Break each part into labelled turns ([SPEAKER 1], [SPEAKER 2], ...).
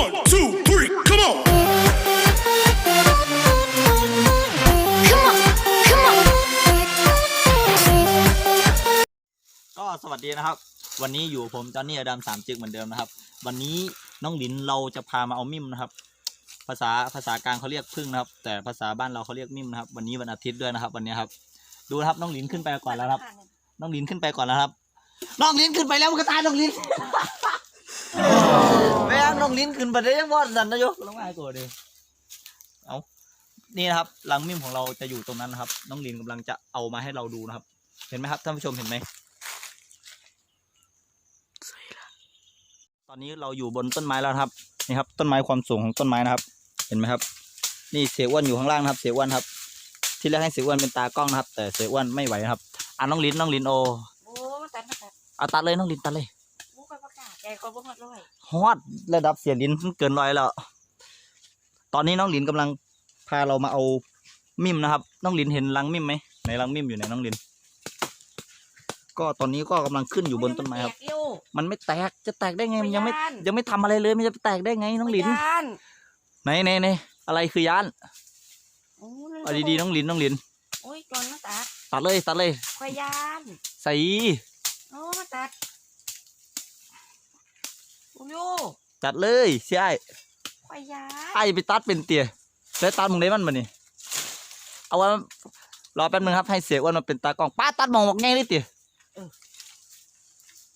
[SPEAKER 1] One, two, three, come on.
[SPEAKER 2] Come on, come on.
[SPEAKER 3] ก็สวัสดีนะครับ วันนี้อยู่ผมจอห์นนี่อดัมสามจึกเหมือนเดิมนะครับ วันนี้น้องหลินเราจะพามาเอามิมนะครับ ภาษาภาษากลางเขาเรียกพึ่งนะครับ แต่ภาษาบ้านเราเขาเรียกมิมนะครับ วันนี้วันอาทิตย์ด้วยนะครับ วันนี้ครับ ดูนะครับน้องหลินขึ้นไปก่อนแล้วครับ น้องหลินขึ้นไปก่อนแล้วครับ น้องหลินขึ้นไปแล้วมันก็ตายน้องหลินแม่ง น้องหลินขึ้นไปได้ยังบอดสันนะโยลงมาให้กูดิเอานี่นะครับรังมิมของเราจะอยู่ตรงนั้นนะครับ น้องหลินกำลังจะเอามาให้เราดูนะครับ เห็นไหมครับท่านผู้ชมเห็นไหมตอนนี้เราอยู่บนต้นไม้แล้วนะครับนี่ครับ ต้นไม้ความสูงของต้นไม้นะครับ เห็นไหมครับ นี่เสียอ้วนอยู่ข้างล่างนะครับ เสียอ้วนครับ ที่แรกให้เสียอ้วนเป็นตากล้องนะครับ แต่เสียอ้วนไม่ไหวนะครับอะน้องลินน้องลินโอ
[SPEAKER 2] โอ้มาตัดมาตัด
[SPEAKER 3] เอาตัดเลยน้องลินตัดเลย
[SPEAKER 2] โอ้ก็ประกาศแกก็บ่ฮอดร้อย
[SPEAKER 3] ฮอดระดับเสียลินเกินร้อยแล้ว ตอนนี้น้องลินกำลังพาเรามาเอามิมนะครับ น้องลินเห็นรังมิมไหมในรังมิมอยู่ไหนน้องลิน ก็ตอนนี้ก็กำลังขึ้นอยู่บนต้นไม้ครับ
[SPEAKER 2] แตกอยู่
[SPEAKER 3] มันไม่แตกจะแตกได้ไงมันยังไม่
[SPEAKER 2] ย่าน
[SPEAKER 3] ยังไม่ทำอะไรเลยมันจะแตกได้ไงน้องลิน
[SPEAKER 2] ย่าน
[SPEAKER 3] ไหนไหนไหนอะไรคือย่าน
[SPEAKER 2] โอ้
[SPEAKER 3] เอาดีๆน้องลินน้องลิน
[SPEAKER 2] โอ้ยจอนมาตัด
[SPEAKER 3] ตัดเลยตัดเลย
[SPEAKER 2] ควายยาน
[SPEAKER 3] ใส่
[SPEAKER 2] โอ้มาตัดโอ้โย
[SPEAKER 3] ตัดเลยเสียไอ้
[SPEAKER 2] ควายยาน
[SPEAKER 3] ไอ้ไปตัดเป็นเตี๋ยแล้วตัดมึงได้มันมานี่เอาว่ารอแป๊บนึงครับให้เสียอ้วนมาเป็นตากล้องป้าตัดหมองบอกไงเลยเตี๋ย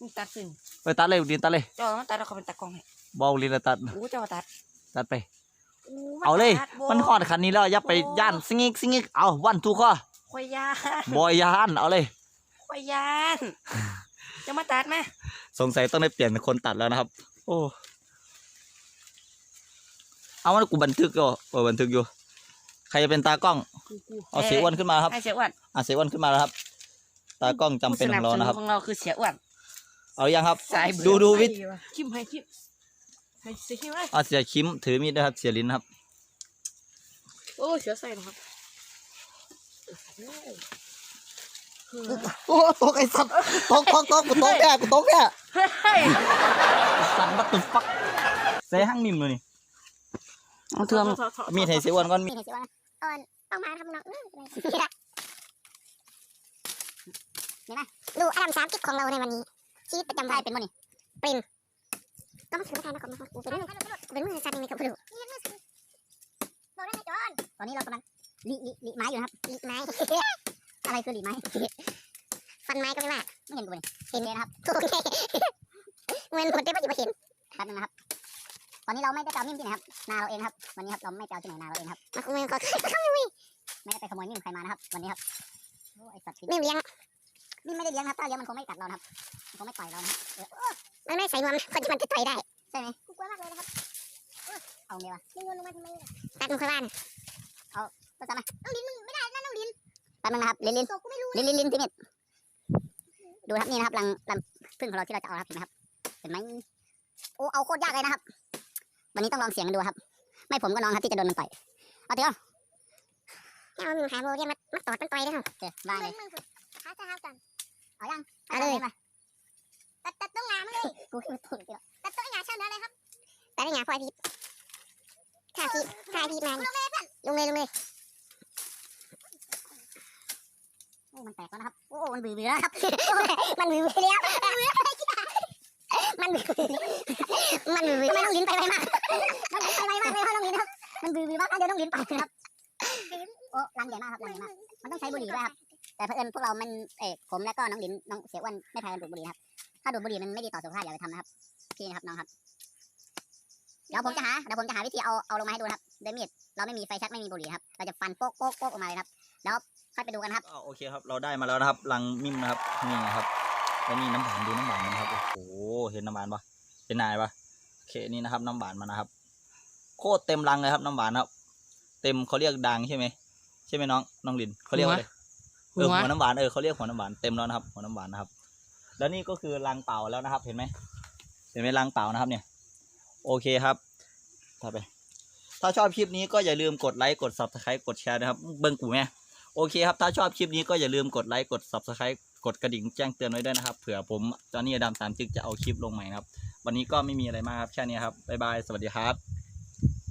[SPEAKER 2] มึงตัดสิ
[SPEAKER 3] ไปตัดเลยลินตัดเลย
[SPEAKER 2] จอนมาตัดแล้วเขาเป็นตากล้องให้
[SPEAKER 3] บอกลินแล้วตัด
[SPEAKER 2] โอ้เจ้ามาตัด
[SPEAKER 3] ตัดไป
[SPEAKER 2] โอ้
[SPEAKER 3] เอาเลย
[SPEAKER 2] ตัดบ่
[SPEAKER 3] มันหอดคันนี้แล้วอย่าไป
[SPEAKER 2] โอ้
[SPEAKER 3] ย่านซิงิกซิงิกเอาวันทุกข้อ
[SPEAKER 2] ควายยาน
[SPEAKER 3] บอยย่านเอาเลย
[SPEAKER 2] ควายยานจะมาตัดไหม
[SPEAKER 3] สงสัยต้องได้เปลี่ยนเป็นคนตัดแล้วนะครับ โอ้เอาว่ากูบันทึกอยู่เออบันทึกอยู่ ใครจะเป็นตากล้อง
[SPEAKER 2] กูกู
[SPEAKER 3] เอาเสียอ้วนขึ้นมาครับ
[SPEAKER 2] ให้เสียอ้วน
[SPEAKER 3] อะเสียอ้วนขึ้นมาแล้วครับ ตากล้องจำเป็นของเรานะครับ
[SPEAKER 2] ผู้สบสของเราคือเสียอ้วน
[SPEAKER 3] เอายังครับ
[SPEAKER 2] สายเบื่อ
[SPEAKER 3] ดูดูวิท
[SPEAKER 2] คิมให้คิมให้เสียคิมไว้
[SPEAKER 3] อะเสียคิมถือมีดนะครับ เสียลินครับ
[SPEAKER 2] โอ้เสียใส่นะครับ
[SPEAKER 3] โอ้ตกไอ้สัตว์ตกตกตกกูตกแน่กูตกแน่
[SPEAKER 2] เฮ้ย
[SPEAKER 3] สัตว์บัตตุฟักใส่ห้างนิ่มเลยนี่
[SPEAKER 2] เอาเถื่อน
[SPEAKER 3] มีดให้เสียอ้วนก่อนมี
[SPEAKER 4] มี
[SPEAKER 3] ด
[SPEAKER 4] ใครสิว่าอ่อนต้องมาทำนองนี้นี่นะดูอันดับสามกิ๊กของเราในวันนี้ชีวิตประจำวันเป็นวันนี้ปรินก็มาถือมาแทนนะของมากูเป็นมือกูเป็นมือสั่นในกับกูดูบอกได้ไหมจอนตอนนี้เรากำลังลิลิลิไม้อยู่นะครับลิไม้อะไรคือลิไม้ฟันไม้ก็ไม่ว่าไม่เห็นกูเลยเห็นเลยนะครับถูก เลยเงินคนได้ไม่กี่เปอร์เซ็นต์แป๊บนึงนะครับ ตอนนี้เราไม่ได้ไปเอามิ่มที่ไหนครับ นาเราเองครับ วันนี้ครับเราไม่ไปเอาที่ไหนนาเราเองครับมาขโมยก็ไม่ได้ไปขโมยมิ่มใครมานะครับ วันนี้ครับโอ้ไอสัตว์มิ่มเลี้ยงมิ่มไม่ได้เลี้ยงครับถ้าเลี้ยงมันคงไม่กัดเรานะครับ มันคงไม่ต่อยเรานะครับเออเออมันไม่ใส่นวมคนที่มันจะต่อยได้ ใช่ไหมกูกลัวมากเลยนะครับ เออเอาไงวะลิงวนลงมาทำไมตัดมึงค่อยว่านะเอาก็ทำไมน้องลินมึงไม่ได้นะน้องลินแป๊บนึงนะครับลินลินลินลินลินพี่เม็ดดูครับนี่นะครับรังรังพึ่งของเราที่เราจะเอาครับเห็นไหมครับเห็นไหมโอ้เอาโคตรยากเลยนะครับ วันนี้ต้องลองเสียงกันดูครับ ไม่ผมก็น้องครับที่จะโดนมันต่อยเอาเถอะเอาหนึ่งหาโบเรียนมามาตอดมันต่อยได้หรอเดี๋ยวบ้าเลยหาจะหากันเอายังเอาเลยตัดตัดต้องงามันเลยกูคือตุ่นเดียวตัดต้องงาเช่าเนื้อเลยครับตัดต้องงาพอพีถ่ายพีถ่ายพีมาลงเลยลงเลยลงเลยโอ้มันแตกแล้วนะครับ โอ้ มันบือบือแล้วครับ มันบือบือแล้วมันบือบือ มันทำไมต้องลิ้นไปไวมากมันไปไวมากเลยครับน้องลิ้นครับ มันบือบือมากเดี๋ยวน้องลิ้นไปครับโอ้รังใหญ่มากครับรังใหญ่มาก มันต้องใช้บุหรี่ด้วยครับ แต่เพื่อนพวกเรา มันเอกผมแล้วก็น้องลิ้นน้องเสียอ้วนไม่พากันดูดบุหรี่ครับ ถ้าดูดบุหรี่มันไม่ดีต่อสุขภาพอย่าไปทำนะครับ พี่นะครับน้องครับ เดี๋ยวผมจะหา เดี๋ยวผมจะหาวิธีเอาเอาลงมาให้ดูครับด้วยมีด เราไม่มีไฟแช็กไม่มีบุหรี่ครับ เราจะฟันโป๊กโป๊กโป๊กออกมาเลยครับ แล้วค่อยไปดูกันครับ
[SPEAKER 3] อ่าโอเคครับ เราได้มาแล้วนะครับรังมิมนะครับ นี่นะครับ แล้วนี่น้ำหวานดูน้ำหวานนะครับ โอ้โห เห็นน้ำหวานปะเป็นนายปะโอ เคนี่นะครับน้ำหวานมันนะครับ โคตรเต็มรังเลยครับน้ำหวานครับ เต็มเขาเรียกดังใช่ไหมใช่ไหมน้องน้องลินเขาเรียกว่าอะไรเออหัวน้ำหวานเออเขาเรียกหัวน้ำหวานเต็มแล้วนะครับ หัวน้ำหวานนะครับ แล้วนี่ก็คือรังเปล่าแล้วนะครับ เห็นไหมเห็นไหมรังเปล่านะครับ เนี่ย โอเคครับถ้าไป ถ้าชอบคลิปนี้ก็อย่าลืมกดไลค์กด subscribe กดแชร์นะครับ เบิ้งกูแม่โอเคครับ ถ้าชอบคลิปนี้ก็อย่าลืมกดไลค์กด subscribe กดกระดิ่งแจ้งเตือนไว้ด้วยนะครับ เผื่อผมจอห์นนี่อดัมสามจึกจะเอาคลิปลงใหม่นะครับ วันนี้ก็ไม่มีอะไรมากครับแค่นี้ครับบ๊ายบายสวัสดีครับ